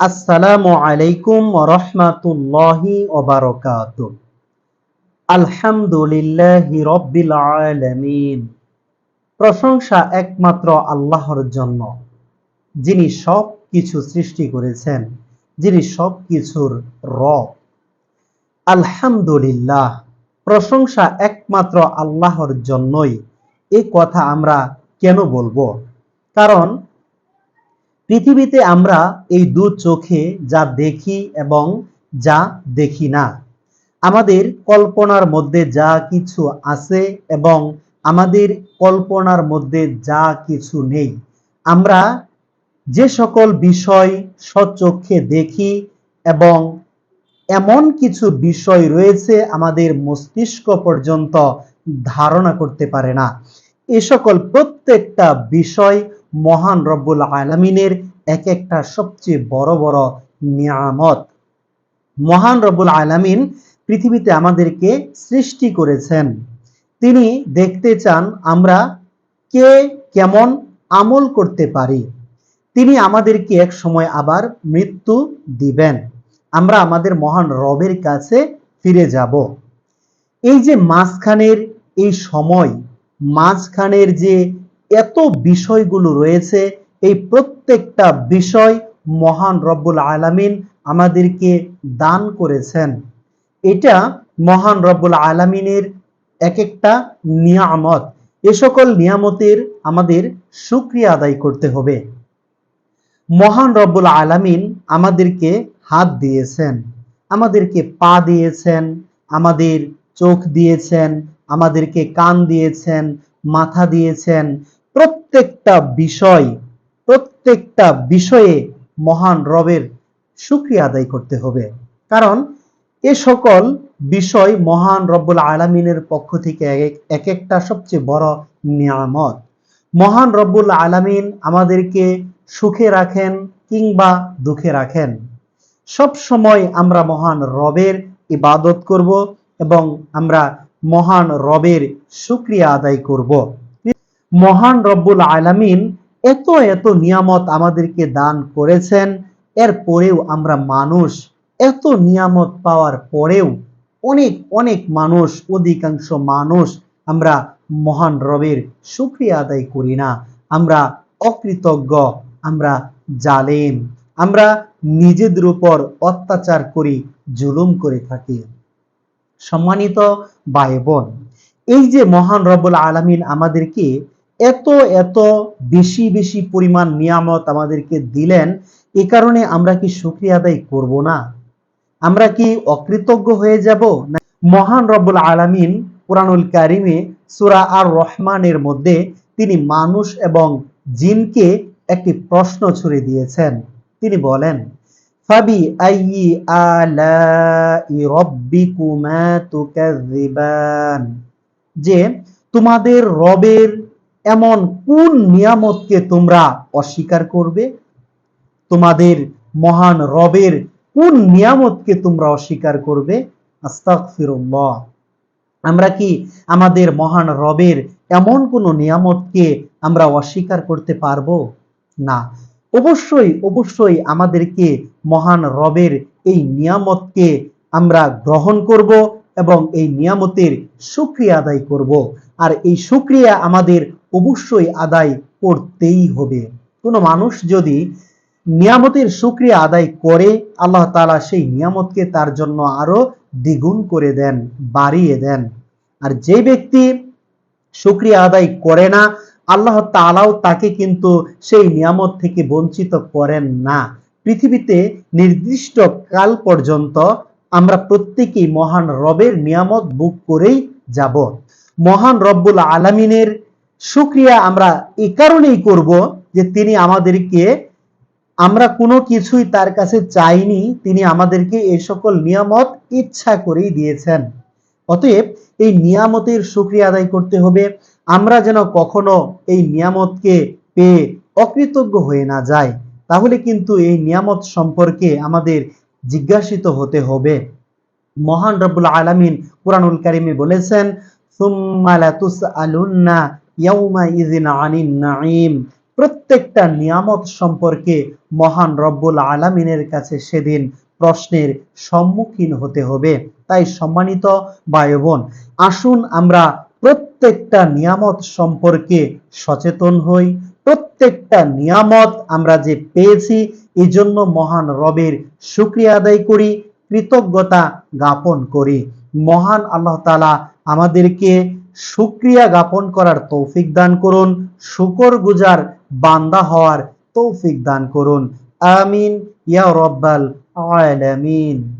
আসসালামু আলাইকুম রহমাতুল্লাহি ওবারকাত আলহামদুলিল্লাহি রব্বিল আলামিন। প্রশংসা একমাত্র আল্লাহর জন্য, যিনি সব কিছু সৃষ্টি করেছেন, যিনি সব কিছুর রব। আলহামদুলিল্লাহ, প্রশংসা একমাত্র আল্লাহর জন্যই এই কথা আমরা কেন বলব? কারণ পৃথিবীতে আমরা এই দু চোখে যা দেখি এবং যা দেখি না। আমাদের কল্পনার মধ্যে যা কিছু আছে এবং আমাদের কল্পনার মধ্যে যা কিছু নেই। আমরা যে সকল বিষয় সচক্ষে দেখি এবং এমন কিছু বিষয় রয়েছে আমাদের মস্তিষ্ক পর্যন্ত ধারণা করতে পারে না। এ সকল প্রত্যেকটা বিষয় মহান রব্বুল আলমিনের এক একটা সবচেয়ে বড় বড় নিয়ামত। মহান রব্বুল আলামিন পৃথিবীতে আমাদেরকে সৃষ্টি করেছেন। তিনি দেখতে চান আমরা কে কেমন আমল করতে পারি। তিনি আমাদেরকে এক সময় আবার মৃত্যু দিবেন। আমরা আমাদের মহান রবের কাছে ফিরে যাব। এই যে মাঝখানের এই সময়, মাঝখানের যে এত বিষয়গুলো রয়েছে, এই প্রত্যেকটা বিষয় মহান রব্বুল আলামিন আমাদেরকে দান করেছেন। এটা মহান রব্বুল আলামিনের এক একটা নিয়ামত। এ সকল নিয়ামতের আমাদের সুক্রিয়া আদায় করতে হবে। মহান রব্বুল আলামিন আমাদেরকে হাত দিয়েছেন, আমাদেরকে পা দিয়েছেন, আমাদের চোখ দিয়েছেন, আমাদেরকে কান দিয়েছেন, মাথা দিয়েছেন। প্রত্যেকটা বিষয়, প্রত্যেকটা বিষয়ে মহান রবের সুক্রিয়া আদায় করতে হবে। কারণ এ সকল বিষয় মহান রব্বুল আলমিনের পক্ষ থেকে এক একটা সবচেয়ে বড় নিয়ামত। মহান রব্বুল আলমিন আমাদেরকে সুখে রাখেন কিংবা দুঃখে রাখেন। সব সময় আমরা মহান রবের ইবাদত করব এবং আমরা মহান রবের সুক্রিয়া আদায় করব। মহান রব্বুল আলামিন এত এত নিয়ামত আমাদেরকে দান করেছেন, এর পরেও আমরা মানুষ, এত নিয়ামত পাওয়ার পরেও অনেক অনেক মানুষ, অধিকাংশ মানুষ আমরা মহান রবের সুক্রিয়া আদায় করি না। আমরা অকৃতজ্ঞ, আমরা জালেম, আমরা নিজেদের উপর অত্যাচার করি, জুলুম করে থাকি। সম্মানিত ভাই এই যে মহান রব্বুল আলমিন আমাদেরকে এত এত বেশি বেশি পরিমাণ নিয়ামত আমাদেরকে দিলেন, এ কারণে আমরা কি সুক্রিয়া আদায় করব না? আমরা কি অকৃতজ্ঞ হয়ে যাব? না, মহান রব্বুল আলামিন কোরআনুল কারিমে সুরা আর রহমানের মধ্যে তিনি মানুষ এবং জিনকে একটি প্রশ্ন ছুড়ে দিয়েছেন। তিনি বলেন, ফাবি আইয়ি আলাই রব্বিকুমা তুকাযিবান? যে, তোমাদের রবের এমন কোন নিয়ামতকে তোমরা অস্বীকার করবে? তোমাদের মহান রবের কোন নিয়ামতকে তোমরা অস্বীকার করবে? আমরা কি আমাদের মহান রবের এমন কোন নিয়ামতকে আমরা অস্বীকার করতে পারব? না। অবশ্যই অবশ্যই আমাদেরকে মহান রবের এই নিয়ামতকে আমরা গ্রহণ করব এবং এই নিয়ামতের সুক্রিয়া আদায় করব। আর এই সুক্রিয়া আমাদের অবশ্যই আদায় করতেই হবে। কোনো মানুষ যদি নিয়ামতের সুক্রিয়া আদায় করে, আল্লাহ তালা সেই নিয়ামতকে তার জন্য আরও দ্বিগুণ করে দেন, বাড়িয়ে দেন। আর যে ব্যক্তি সুক্রিয়া আদায় করে না, আল্লাহ তালাও তাকে কিন্তু সেই নিয়ামত থেকে বঞ্চিত করেন না। পৃথিবীতে নির্দিষ্ট কাল পর্যন্ত আমরা প্রত্যেকেই মহান রবের নিয়ামত বুক করেই যাব। মহান রব্বুল আলমিনের সুক্রিয়া আমরা এ কারণেই করব যে তিনি আমাদেরকে, আমরা কোনো কিছুই তার কাছে চাইনি, তিনি আমাদেরকে এই সকল নিয়ামত ইচ্ছা করেই দিয়েছেন। অতএব এই নিয়ামতের সুক্রিয়া আদায় করতে হবে। আমরা যেন কখনো এই নিয়ামতকে পেয়ে অকৃতজ্ঞ হয়ে না যায় তাহলে কিন্তু এই নিয়ামত সম্পর্কে আমাদের জিজ্ঞাসিত হতে হবে। মহান রব্বুল আলমিন কোরআনুল কারিমে বলেছেন, সুম্মা লাতুসআলুন্না প্রত্যেকটা নিয়ামত সম্পর্কে মহান রব্বুল আলামিনের কাছে সেদিন প্রশ্নের সম্মুখীন হতে হবে। তাই সম্মানিত ভাই বোন আসুন আমরা প্রত্যেকটা নিয়ামত সম্পর্কে সচেতন হই। প্রত্যেকটা নিয়ামত আমরা যে পেয়েছি এই জন্য মহান রবের শুক্রিয়া আদায় করি, কৃতজ্ঞতা জ্ঞাপন করি। মহান আল্লাহ তালা আমাদেরকে সুক্রিয়া জ্ঞাপন করার তৌফিক দান করুন, শুকর গুজার বান্দা হওয়ার তৌফিক দান করুন। আমিন, ইয়া রব্বাল আলামিন।